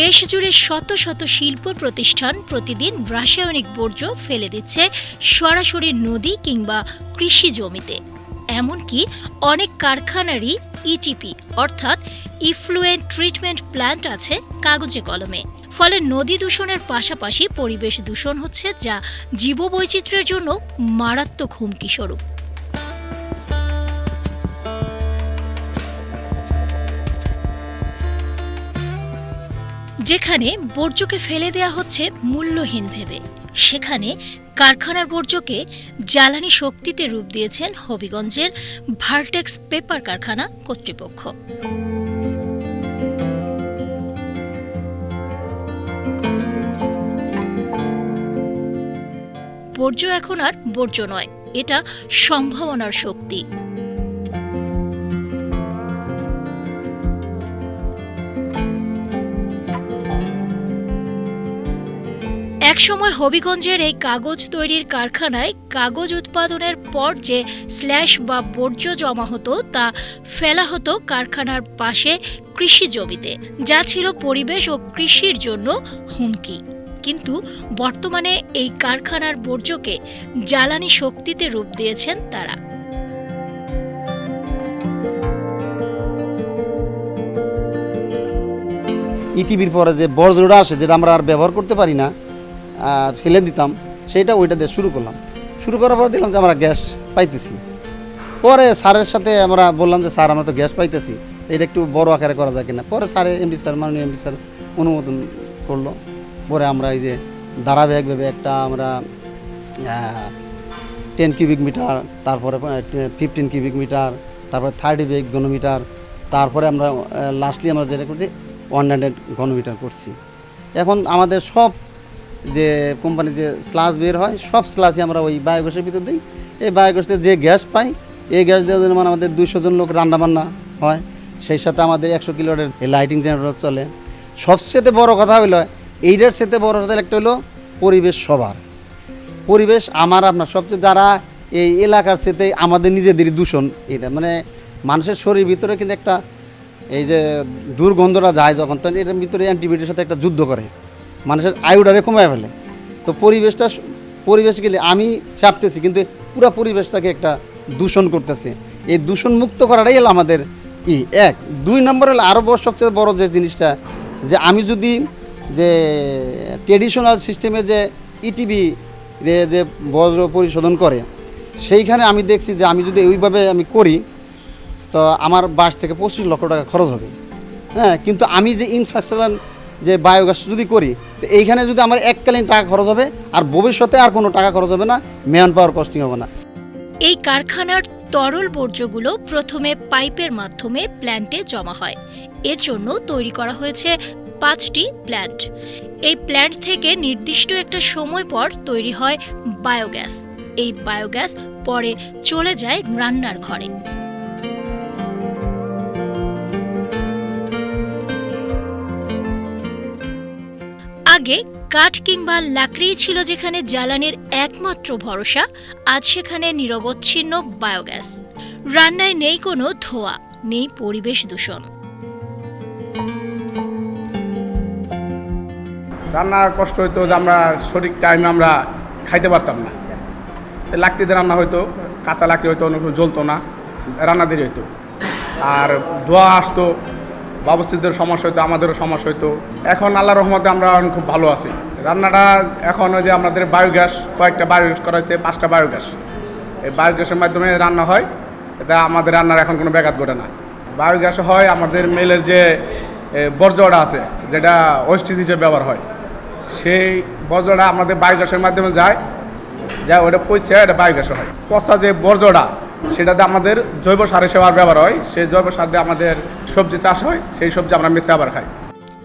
দেশ জুড়ে শত শত শিল্প প্রতিষ্ঠান প্রতিদিন রাসায়নিক বর্জ্য ফেলে দিচ্ছে সরাসরি নদী কিংবা কৃষি জমিতে। এমনকি অনেক কারখানারই ইটিপি অর্থাৎ ইফ্লুয়েন্ট ট্রিটমেন্ট প্ল্যান্ট আছে কাগজে কলমে। ফলে নদী দূষণের পাশাপাশি পরিবেশ দূষণ হচ্ছে যা জীববৈচিত্র্যের জন্য মারাত্মক হুমকি স্বরূপ। যেখানে বর্জ্যকে ফেলে দেয়া হচ্ছে মূল্যহীন ভেবে। সেখানে কারখানার বর্জ্যকে জ্বালানি শক্তিতে রূপ দিয়েছেন হবিগঞ্জের ভার্টেক্স পেপার কারখানা কর্তৃপক্ষ। বর্জ্য এখন আর বর্জ্য নয়, এটা সম্ভাবনার শক্তি। একসময় হবিগঞ্জের এই কাগজ তৈরির কারখানায় কাগজ উৎপাদনের পর যে স্ল্যাশ বা বর্জ্য জমা হতো, তা ফেলা হতো কারখানার পাশে কৃষি জমিতে। যা ছিল পরিবেশ ও কৃষির জন্য হুমকি। কিন্তু বর্তমানে এই কারখানার বর্জ্যকে জ্বালানি শক্তিতে রূপ দিয়েছেন তারা। ইটিভির পরে যে বর্জ্যটা আসে, যেটা আমরা আর ব্যবহার করতে পারি না ফেলে দিতাম, সেইটা ওইটা দিয়ে শুরু করলাম। শুরু করার পর দেখলাম যে আমরা গ্যাস পাইতেছি। পরে স্যারের সাথে আমরা বললাম যে, স্যার, আমরা তো গ্যাস পাইতেছি, এটা একটু বড় আকারে করা যায় কিনা? পরে স্যারে, এমডি স্যার, মাননীয় এমডি স্যার অনুমোদন করল। পরে আমরা এই যে ধারাবাহিকভাবে একটা আমরা টেন কিউবিক মিটার, তারপরে ফিফটিন কিউবিক মিটার, তারপরে থার্টি বিক ঘনমিটার, তারপরে আমরা লাস্টলি আমরা যেটা করছি ওয়ান হান্ড্রেড ঘনমিটার করছি। এখন আমাদের সব যে কোম্পানি যে স্লাস বের হয়, সব স্লাসই আমরা ওই বায়োগ্যাসের ভিতর দিই। এই বায়োগ্যাসে যে গ্যাস পাই, এই গ্যাস দিয়ে যেমন আমাদের দুইশো জন লোক রান্নাবান্না হয়। সেই সাথে আমাদের একশো কিলোটের লাইটিং জেনারেটর চলে। সবচেয়ে বড় কথা হইল এইটার সাথে বড় কথা একটা হলো পরিবেশ সবার। পরিবেশ আমার, আপনার সবচেয়ে যারা এই এলাকার সাথে আমাদের নিজেদেরই দূষণ এটা। মানে মানুষের শরীর ভিতরে কিন্তু একটা এই যে দুর্গন্ধটা যায় যখন, তখন এটার ভিতরে অ্যান্টিবায়োটিকের সাথে একটা যুদ্ধ করে। মানুষের আয়ুটারে কমায় ফেলে। তো পরিবেশটা পরিবেশ গেলে আমি চাপতেছি কিন্তু পুরো পরিবেশটাকে একটা দূষণ করতেছে। এই দূষণ মুক্ত করাটাই হলো আমাদের ই। এক, দুই নম্বর হলো আরও সবচেয়ে বড় যে জিনিসটা, যে আমি যদি যে ট্রেডিশনাল সিস্টেমে যে ইটিভি যে বজ্র পরিশোধন করে, সেইখানে আমি দেখছি যে আমি যদি ওইভাবে আমি করি, তো আমার বাইশ থেকে পঁচিশ লক্ষ টাকা খরচ হবে। হ্যাঁ কিন্তু আমি যে ইনফ্রাস্ট্রাকচার যে বায়োগ্যাস যদি করি, তো এইখানে যদি আমার এককালীন টাকা খরচ হবে, আর ভবিষ্যতে আর কোনো টাকা খরচ হবে না ম্যান পাওয়ার কস্টিং হবে না। এই কারখানার তরল বর্জ্যগুলো প্রথমে পাইপের মাধ্যমে প্ল্যান্টে জমা হয়। এর জন্য তৈরি করা হয়েছে পাঁচটি প্ল্যান্ট এই প্ল্যান্ট থেকে নির্দিষ্ট একটা সময় পর তৈরি হয় বায়োগ্যাস এই বায়োগ্যাস পরে চলে যায় রান্নার ঘরে। আগে কাঠ কিংবা লাকড়িই ছিল যেখানে জ্বালানির একমাত্র ভরসা, আজ সেখানে নিরবচ্ছিন্ন বায়োগ্যাস। রান্নায় নেই কোনো ধোয়া, নেই পরিবেশ দূষণ। রান্না কষ্ট হইতো যে আমরা সঠিক টাইমে আমরা খাইতে পারতাম না। লাকড়িতে রান্না হইতো, কাঁচা লাকড়ি হয়তো অনেক জ্বলতো না, রান্না দেরি হইতো। আর ধোয়া আসতো বাবুসিদের সমস্যা হইতো, আমাদেরও সমস্যা হইতো। এখন আল্লাহ রহমতে আমরা খুব ভালো আছি। রান্নাটা এখন ওই যে আমাদের বায়োগ্যাস, কয়েকটা বায়োগ্যাস করা হয়েছে, পাঁচটা বায়োগ্যাস। এই বায়োগ্যাসের মাধ্যমে রান্না হয়, এটা আমাদের রান্নার এখন কোনো ব্যাঘাত ঘটে না। বায়োগ্যাস হয় আমাদের মেলের যে বর্জ্যটা আছে, যেটা ওয়েস্টেজ হিসেবে ব্যবহার হয়। সেই বর্জ্যটা আমাদের বায়োগ্যাসের মাধ্যমে যায় যা ওটা পচে, এটা বায়োগ্যাস হয়। পচা যে বর্জ্যটা সেটাতে আমাদের জৈব সার হিসেবে ব্যবহার হয়। সেই জৈব সার দিয়ে আমাদের সবজি চাষ হয়, সেই সবজি আমরা মেসে আবার খাই।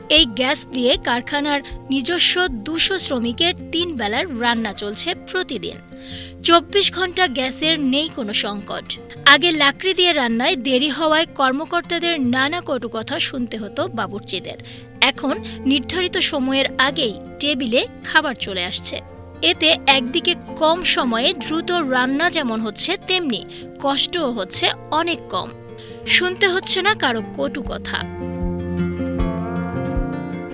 এই গ্যাস দিয়ে কারখানার নিজস্ব দুশো শ্রমিকের তিন বেলার রান্না চলছে প্রতিদিন। চব্বিশ ঘণ্টা গ্যাসের নেই কোনো সংকট। আগে লাকড়ি দিয়ে রান্নায় দেরি হওয়ায় কর্মকর্তাদের নানা কটু কথা শুনতে হতো বাবুর্চিদের। এখন নির্ধারিত সময়ের আগেই টেবিলে খাবার চলে আসছে। এতে একদিকে কম সময়ে দ্রুত রান্না যেমন হচ্ছে তেমনি কষ্টও হচ্ছে অনেক কম। শুনতে হচ্ছে না কারও কটু কথা।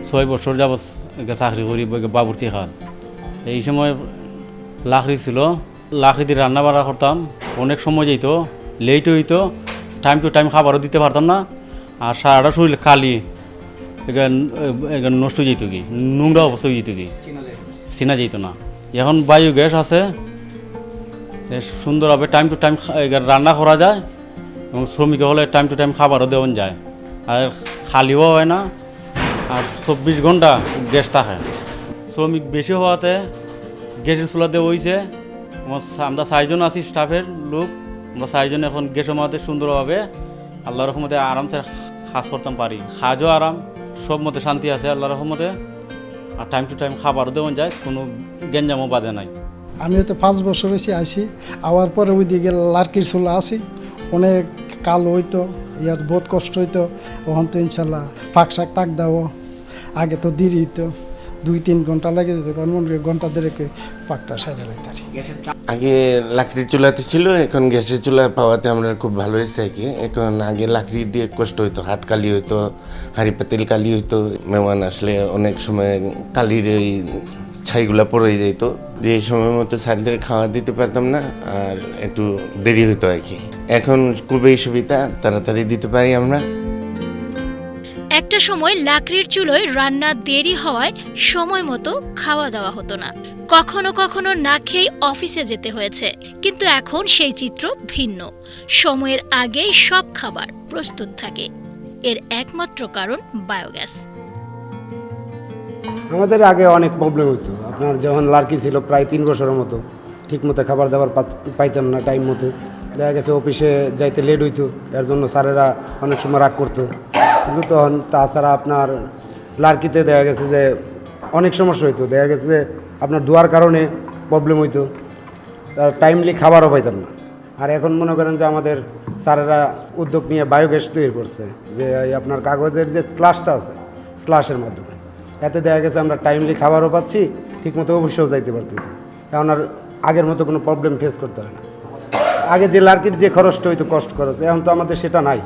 ছয় বছর যাবৎ চাকরি করি বাবুর্চি খান এই সময় লাকড়ি ছিল লাকড়ি দিয়ে রান্না বাড়া করতাম। অনেক সময় যেত লেট হইতো টাইম টু টাইম খাবারও দিতে পারতাম না। আর সারাটা শরীর কালি এখানে নষ্ট হয়ে যেত কি নোংরা অবস্থা হয়ে যেত কি। চিনা যেত না। এখন বায়ু গ্যাস আছে। সুন্দরভাবে টাইম টু টাইম রান্না করা যায় এবং শ্রমিক হলে টাইম টু টাইম খাবারও দেওয়া যায়। আর খালিও হয় না, আর চব্বিশ ঘণ্টা গ্যাস থাকে। শ্রমিক বেশি হওয়াতে গ্যাসের চুলা দেওয়া হয়েছে আমার চারজন আছি স্টাফের লোক। আমরা চারজন এখন গ্যাসের মধ্যে সুন্দরভাবে আল্লাহ রহমতে আরামসে কাজ করতাম পারি। কাজও আরাম, সব মতে শান্তি আছে আল্লাহ রহমতে। আর টাইম টু টাইম খাবারও দেওয়া যায়, কোনো গেঞ্জামও বাদে নাই। আমি তো পাঁচ বছর হয়েছি আইসি আওয়ার পরে ওই দিকে লার্কির চুলা আসি। অনেক কাল হইতো, ইয়ার বহুত কষ্ট হইতো। ওখান তো ইনশাল্লাহ ফাঁক শাক তাক দাও আগে তো দেরি হইতো। দুই তিন ঘণ্টা লাগে যেত ঘণ্টা দেড়েকে পাকটা সাইডে লাগতে আগে লাকড়ির চুলাতে ছিল, এখন গ্যাসের চুলা পাওয়াতে আমরা খুব ভালো হয়েছে আর কি। এখন আগে লাকড়ি দিয়ে কষ্ট হইতো, হাত কালি হইতো, হাঁড়ি পাতিল কালি হইতো, মেহমান আসলে অনেক সময় কালির ওই ছাইগুলা পড়ে যেত। যে সময় মতো স্যারদের খাওয়া দিতে পারতাম না, আর একটু দেরি হতো আর কি। এখন খুবই সুবিধা, তাড়াতাড়ি দিতে পারি আমরা। একটা সময় লাকড়ির চুলোয় রান্না দেরি হওয়ায় সময় মতো খাওয়া দাওয়া হতো না। কখনো কখনো না খেয়ে অফিসে যেতে হয়েছে, কিন্তু এখন সেই চিত্র ভিন্ন। সময়ের আগেই সব খাবার প্রস্তুত থাকে। এর একমাত্র কারণ বায়োগ্যাস। আমাদের আগে অনেক প্রবলেম হতো। আপনার যখন লার্কি ছিল প্রায় তিন বছরের মতো ঠিক মতো খাবার দাবার পাইতাম না টাইম মতো। দেখা গেছে অফিসে যাইতে লেট হইতো, এর জন্য স্যারেরা অনেক সময় রাগ করতো। কিন্তু তখন তাছাড়া আপনার লার্কিতে দেখা গেছে যে অনেক সমস্যা হইতো। দেখা গেছে যে আপনার ধোয়ার কারণে প্রবলেম হইতো। টাইমলি খাবারও পাইতাম না। আর এখন মনে করেন যে আমাদের স্যারেরা উদ্যোগ নিয়ে বায়োগ্যাস তৈরি করছে যে আপনার কাগজের যে স্লাশটা আছে স্লাশের মাধ্যমে। এতে দেখা গেছে আমরা টাইমলি খাবারও পাচ্ছি, ঠিকমতো অবশ্যও যাইতে পারতেছি। এখন আর আগের মতো কোনো প্রবলেম ফেস করতে হয় না। আগে যে লার্কির যে খরচটা হইতো কষ্ট খরচ, এখন তো আমাদের সেটা নাই।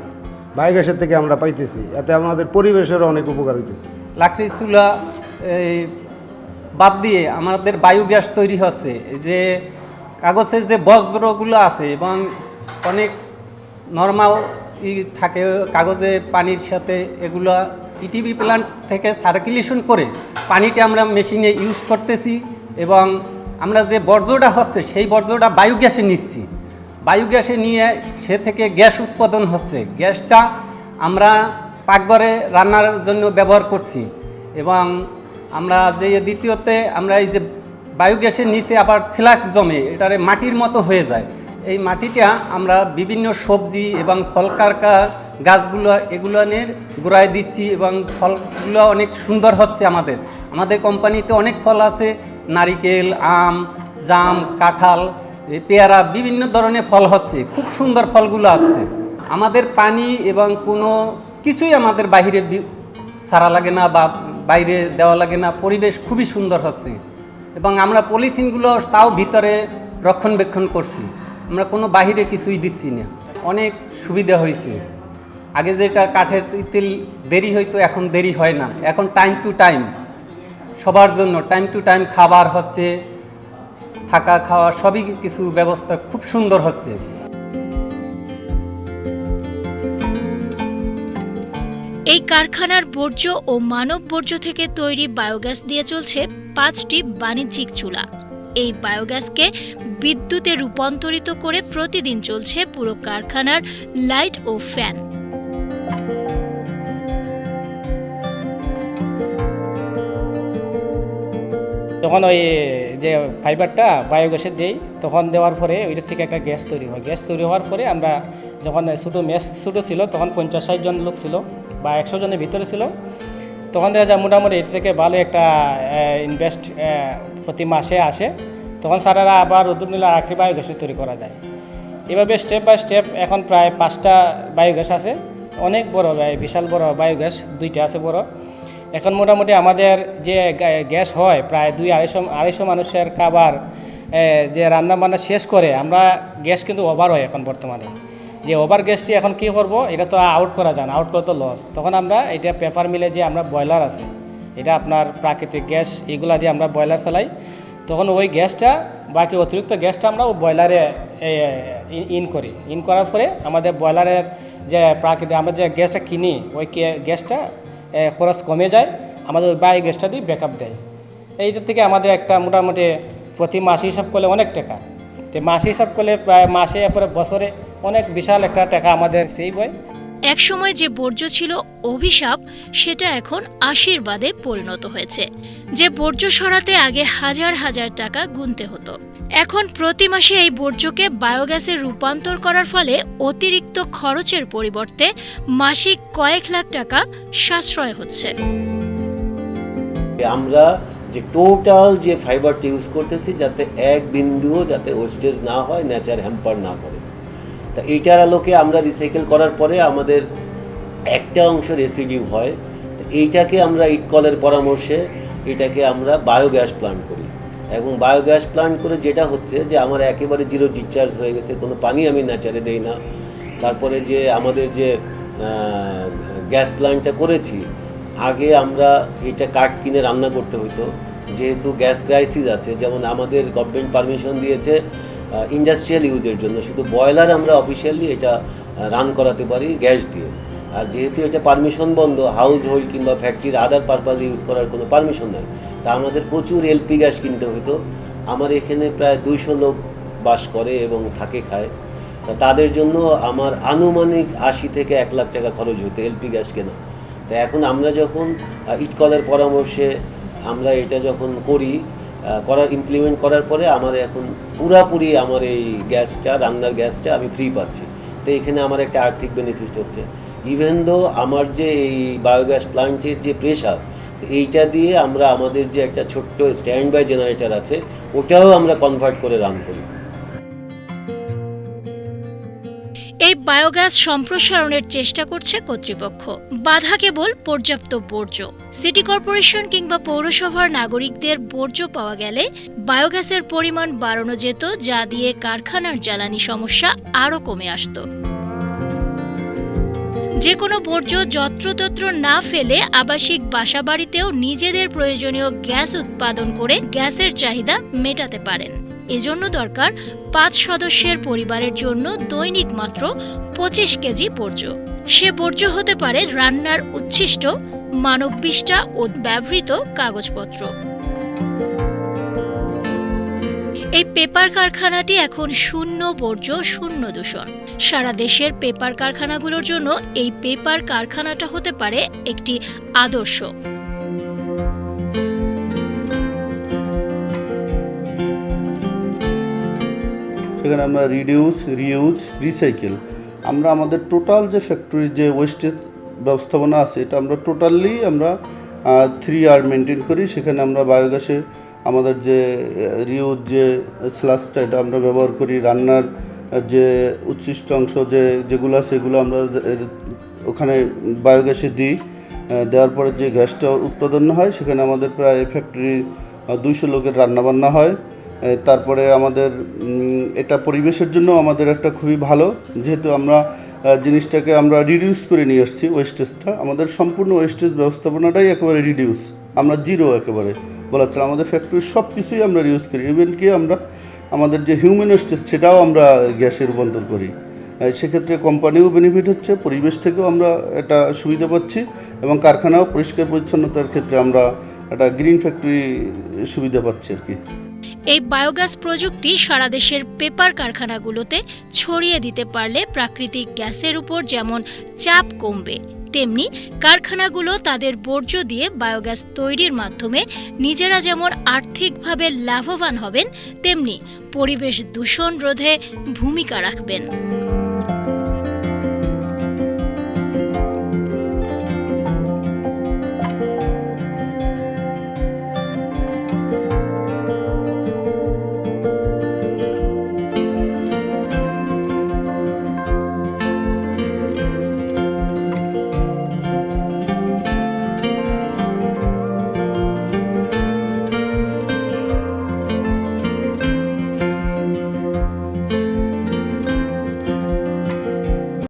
বায়োগ্যাসের থেকে আমরা পাইতেছি। এতে আমাদের পরিবেশেরও অনেক উপকার হইতেছে। লাকড়ি চুলা এই, বাদ দিয়ে আমাদের বায়োগ্যাস তৈরি হচ্ছে। যে কাগজের যে বজ্রগুলো আছে এবং অনেক নর্মাল ই থাকে কাগজে পানির সাথে এগুলো ইটিভি প্ল্যান্ট থেকে সার্কুলেশন করে পানিটা আমরা মেশিনে ইউজ করতেছি এবং আমরা যে বর্জ্যটা হচ্ছে সেই বর্জ্যটা বায়োগ্যাসে নিচ্ছি। বায়োগ্যাসে নিয়ে সে থেকে গ্যাস উৎপাদন হচ্ছে। গ্যাসটা আমরা পাকঘরে রান্নার জন্য ব্যবহার করছি এবং আমরা যে দ্বিতীয়তে আমরা এই যে বায়োগ্যাসের নিচে আবার ছিলাক জমে, এটারে মাটির মতো হয়ে যায়। এই মাটিটা আমরা বিভিন্ন সবজি এবং ফল কারকা গাছগুলো এগুলোনের গোড়ায় দিচ্ছি এবং ফলগুলো অনেক সুন্দর হচ্ছে আমাদের। আমাদের কোম্পানিতে অনেক ফল আছে, নারিকেল, আম, জাম, কাঁঠাল এই পেয়ারা বিভিন্ন ধরনের ফল হচ্ছে, খুব সুন্দর ফলগুলো আছে। আমাদের পানি এবং কোনো কিছুই আমাদের বাহিরে ছাড়া লাগে না বা বাইরে দেওয়া লাগে না, পরিবেশ খুবই সুন্দর হচ্ছে। এবং আমরা পলিথিনগুলো তাও ভিতরে রক্ষণবেক্ষণ করছি, আমরা কোনো বাহিরে কিছুই দিচ্ছি না। অনেক সুবিধা হয়েছে। আগে যেটা কাঠের তেল দেরি হইতো, এখন দেরি হয় না। এখন টাইম টু টাইম সবার জন্য টাইম টু টাইম খাবার হচ্ছে থাকা, খাওয়া সবই কিছু ব্যবস্থা খুব সুন্দর হচ্ছে। এই কারখানার বর্জ্য ও মানব বর্জ্য থেকে তৈরি বায়োগ্যাস দিয়ে চলছে পাঁচটি বাণিজ্যিক চুলা। এই বায়োগ্যাসকে বিদ্যুতে রূপান্তরিত করে প্রতিদিন চলছে পুরো কারখানার লাইট ও ফ্যান। তখন ওই যে ফাইবারটা বায়োগ্যাসে দেই, তখন দেওয়ার পরে ওইটার থেকে একটা গ্যাস তৈরি হয়। গ্যাস তৈরি হওয়ার পরে আমরা যখন ছোটো মেস, ছোটো ছিল, তখন পঞ্চাশ ষাট জন লোক ছিল বা একশো জনের ভিতরে ছিল। তখন দেখা যায় মোটামুটি এটা থেকে ভালো একটা ইনভেস্ট প্রতি মাসে আসে। তখন স্যারেরা আবার উদ্যোগ নিলে আরেকটি বায়োগ্যাস তৈরি করা যায়। এভাবে স্টেপ বাই স্টেপ এখন প্রায় পাঁচটা বায়োগ্যাস আছে। অনেক বড় বিশাল বড় বায়োগ্যাস, দুইটা আছে বড়। এখন মোটামুটি আমাদের যে গ্যাস হয় প্রায় দুই আড়াইশো আড়াইশো মানুষের খাবার যে রান্না বান্না শেষ করে আমরা গ্যাস কিন্তু ওভার হয় এখন বর্তমানে। যে ওভার গ্যাসটি এখন কি করব? এটা তো আউট করা যায় না আউট করে তো লস তখন আমরা এটা পেপার মিলে যে আমরা বয়লার আছে, এটা আপনার প্রাকৃতিক গ্যাস এগুলা দিয়ে আমরা ব্রয়লার চালাই। তখন ওই গ্যাসটা, বাকি অতিরিক্ত গ্যাসটা আমরা ওই ব্রয়লারে ইন- করি। ইন করার পরে আমাদের ব্রয়লারের যে প্রাকৃতিক, আমরা যে গ্যাসটা কিনি, ওই গ্যাসটা খরচ কমে যায়, আমাদের বায়ো গ্যাসটা দিয়ে ব্যাকআপ দেয়। এইটার থেকে আমাদের একটা মোটামুটি প্রতি মাসে হিসাব করলে অনেক টাকা। তো মাসে হিসাব করলে প্রায় মাসে এরপরে বছরে অনেক বিশাল একটা টাকা আমাদের সেই বয় একসময় যে বর্জ্য ছিল অভিশাপ, সেটা এখন আশীর্বাদে পরিণত হয়েছে। যে বর্জ্য সরাতে আগে হাজার হাজার টাকা গুনতে হতো। এখন প্রতি মাসে এই বর্জ্যকে বায়োগ্যাসে রূপান্তর করার ফলে অতিরিক্ত খরচের পরিবর্তে মাসিক কয়েক লাখ টাকা সাশ্রয় হচ্ছে। আমরা যে টোটাল যে ফাইবারটা ইউজ করতেছি, যাতে এক বিন্দুও যাতে ওয়েস্টেজ না হয় নেচার হ্যাম্পার না করে। তা এইটার আলোকে আমরা রিসাইকেল করার পরে আমাদের একটা অংশ রেসিডিউ হয়। তো এইটাকে আমরা ইটকলের পরামর্শে এটাকে আমরা বায়োগ্যাস প্লান্ট করি। এবং বায়োগ্যাস প্লান্ট করে যেটা হচ্ছে যে আমার একেবারে জিরো ডিসচার্জ হয়ে গেছে, কোনো পানি আমি নেচারে দেই না। তারপরে যে আমাদের যে গ্যাস প্লান্টটা করেছি, আগে আমরা এটা কাঠ কিনে রান্না করতে হতো যেহেতু গ্যাস ক্রাইসিস আছে, যেমন আমাদের গভর্নমেন্ট পারমিশন দিয়েছে ইন্ডাস্ট্রিয়াল ইউজের জন্য। শুধু বয়লার আমরা অফিসিয়ালি এটা রান করাতে পারি গ্যাস দিয়ে। আর যেহেতু এটা পারমিশন বন্ধ হাউস হোল্ড কিংবা ফ্যাক্টরির আদার পারপাজে ইউজ করার কোনো পারমিশন নেই, তা আমাদের প্রচুর এলপি গ্যাস কিনতে হতো। আমার এখানে প্রায় দুইশো লোক বাস করে এবং থাকে, খায়। তা তাদের জন্য আমার আনুমানিক আশি থেকে এক লাখ টাকা খরচ হতো এলপি গ্যাস কেনা। তা এখন আমরা যখন ইটকলের পরামর্শে আমরা এটা যখন করি করার ইমপ্লিমেন্ট করার পরে আমার এখন পুরাপুরি আমার এই গ্যাসটা, রান্নার গ্যাসটা আমি ফ্রি পাচ্ছি। তো এখানে আমার একটা আর্থিক বেনিফিট হচ্ছে। ইভেন দো আমার যে এই বায়োগ্যাস প্লান্টের যে প্রেশার এইটা দিয়ে আমরা আমাদের যে একটা ছোট্ট স্ট্যান্ড বাই জেনারেটার আছে, ওটাও আমরা কনভার্ট করে রান করি। এই বায়োগ্যাস সম্প্রসারণের চেষ্টা করছে কর্তৃপক্ষ। বাধা কেবল পর্যাপ্ত বর্জ্য। সিটি কর্পোরেশন কিংবা পৌরসভার নাগরিকদের বর্জ্য পাওয়া গেলে বায়োগ্যাসের পরিমাণ বাড়ানো যেত, যা দিয়ে কারখানার জ্বালানি সমস্যা আরও কমে আসতো। যে কোনো বর্জ্য যত্রতত্র না ফেলে আবাসিক বাসাবাড়িতেও নিজেদের প্রয়োজনীয় গ্যাস উৎপাদন করে গ্যাসের চাহিদা মেটাতে পারেন। এজন্য দরকার পাঁচ সদস্যের পরিবারের জন্য দৈনিক মাত্র পঁচিশ কেজি বর্জ্য। সে বর্জ্য হতে পারে রান্নার উচ্ছিষ্ট মানব বিষ্ঠা ও ব্যবহৃত কাগজপত্র। এই পেপার কারখানাটি এখন শূন্য বর্জ্য, শূন্য দূষণ। সারা দেশের পেপার কারখানাগুলোর জন্য এই পেপার কারখানাটা হতে পারে একটি আদর্শ। সেখানে আমরা রিডিউস রিউজ রিসাইকেল আমরা আমাদের টোটাল যে ফ্যাক্টরির যে ওয়েস্টেজ ব্যবস্থাপনা আছে, এটা আমরা টোটালি আমরা থ্রি আর মেনটেন করি। সেখানে আমরা বায়োগ্যাসে আমাদের যে রিউজ যে স্লাসটা, এটা আমরা ব্যবহার করি। রান্নার যে উচ্ছিষ্ট অংশ যে, যেগুলো, সেগুলো আমরা ওখানে বায়োগ্যাসে দিই। দেওয়ার পরে যে গ্যাসটা উৎপাদন হয়, সেখানে আমাদের প্রায় ফ্যাক্টরি দুইশো লোকের রান্নাবান্না হয়। তারপরে আমাদের এটা পরিবেশের জন্য আমাদের একটা খুবই ভালো। যেহেতু আমরা জিনিসটাকে আমরা রিডিউস করে নিয়ে আসছি ওয়েস্টেজটা আমাদের সম্পূর্ণ ওয়েস্টেজ ব্যবস্থাপনাটাই একেবারে রিডিউস আমরা জিরো একেবারে। বলা চলে, আমাদের ফ্যাক্টরির সব কিছুই আমরা রিউজ করি। ইভেন কি আমরা, আমাদের যে হিউম্যান ওয়েস্টেজ সেটাও আমরা গ্যাসে রূপান্তর করি। সেক্ষেত্রে কোম্পানিও বেনিফিট হচ্ছে, পরিবেশ থেকেও আমরা একটা সুবিধা পাচ্ছি এবং কারখানাও পরিষ্কার পরিচ্ছন্নতার ক্ষেত্রে আমরা একটা গ্রিন ফ্যাক্টরি সুবিধা পাচ্ছি আর কি। এই বায়োগ্যাস প্রযুক্তি সারা দেশের পেপার কারখানাগুলোতে ছড়িয়ে দিতে পারলে প্রাকৃতিক গ্যাসের উপর যেমন চাপ কমবে তেমনি কারখানাগুলো তাদের বর্জ্য দিয়ে বায়োগ্যাস তৈরির মাধ্যমে নিজেরা যেমন আর্থিকভাবে লাভবান হবেন, তেমনি পরিবেশ দূষণ রোধে ভূমিকা রাখবেন।